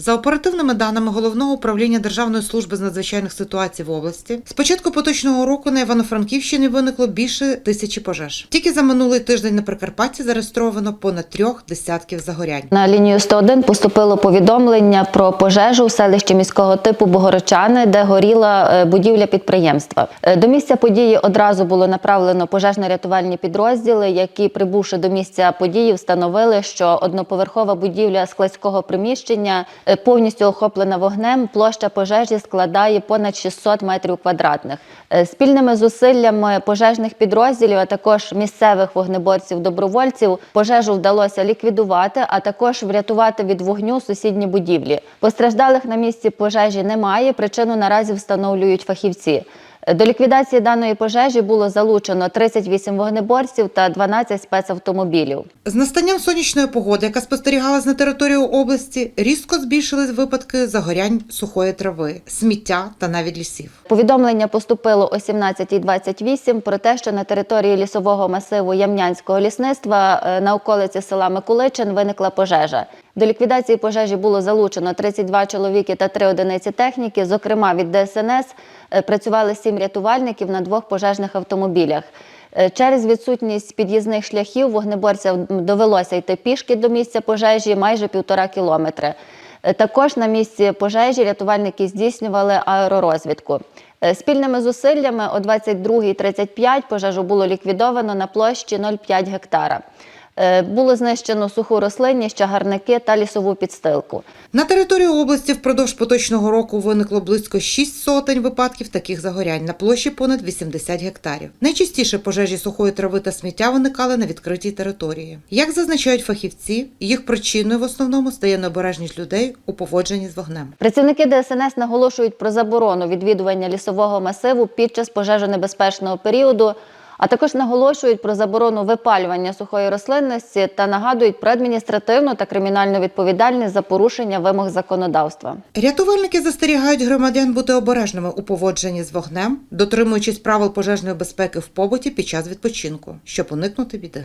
За оперативними даними головного управління Державної служби з надзвичайних ситуацій в області, з початку поточного року на Івано-Франківщині виникло більше тисячі пожеж. Тільки за минулий тиждень на Прикарпатті зареєстровано понад трьох десятків загорянь. На лінію 101 поступило повідомлення про пожежу в селищі міського типу Богородчани, де горіла е, будівля підприємства. Е, До місця події одразу було направлено пожежно-рятувальні підрозділи, які, прибувши до місця події, встановили, що одноповерхова будівля складського приміщення е, повністю охоплена вогнем. Площа пожежі складає понад 600 метрів квадратних. Е, Спільними зусиллями пожежних підрозділів, а також місцевих вогнеборців-добровольців, пожежу вдалося ліквідувати, а також врятувати від вогню сусідні будівлі. Постраждалих на місці пожежі немає. Причину наразі встановлюють фахівці. До ліквідації даної пожежі було залучено 38 вогнеборців та 12 спецавтомобілів. З настанням сонячної погоди, яка спостерігалась на території області, різко збільшились випадки загорянь сухої трави, сміття та навіть лісів. Повідомлення поступило о 17.28 про те, що на території лісового масиву Ямнянського лісництва е, на околиці села Миколичин виникла пожежа. До ліквідації пожежі було залучено 32 чоловіки та 3 одиниці техніки. Зокрема, від ДСНС е, працювали 7 рятувальників на двох пожежних автомобілях. Е, Через відсутність під'їзних шляхів вогнеборцям довелося йти пішки до місця пожежі майже півтора кілометри. Е, Також на місці пожежі рятувальники здійснювали аеророзвідку. Спільними зусиллями о 22.35 пожежу було ліквідовано на площі 0,5 гектара. Е, Було знищено суху рослинність, чагарники та лісову підстилку. На території області впродовж поточного року виникло близько 6 сотень випадків таких загорянь на площі понад 80 гектарів. Найчастіше пожежі сухої трави та сміття виникали на відкритій території. Як зазначають фахівці, їх причиною в основному стає необережність людей у поводженні з вогнем. Працівники ДСНС наголошують про заборону відвідування лісового масиву під час пожежонебезпечного періоду, а також наголошують про заборону випалювання сухої рослинності та нагадують про адміністративну та кримінальну відповідальність за порушення вимог законодавства. Рятувальники застерігають громадян бути обережними у поводженні з вогнем, дотримуючись правил пожежної безпеки в побуті під час відпочинку, щоб уникнути біди.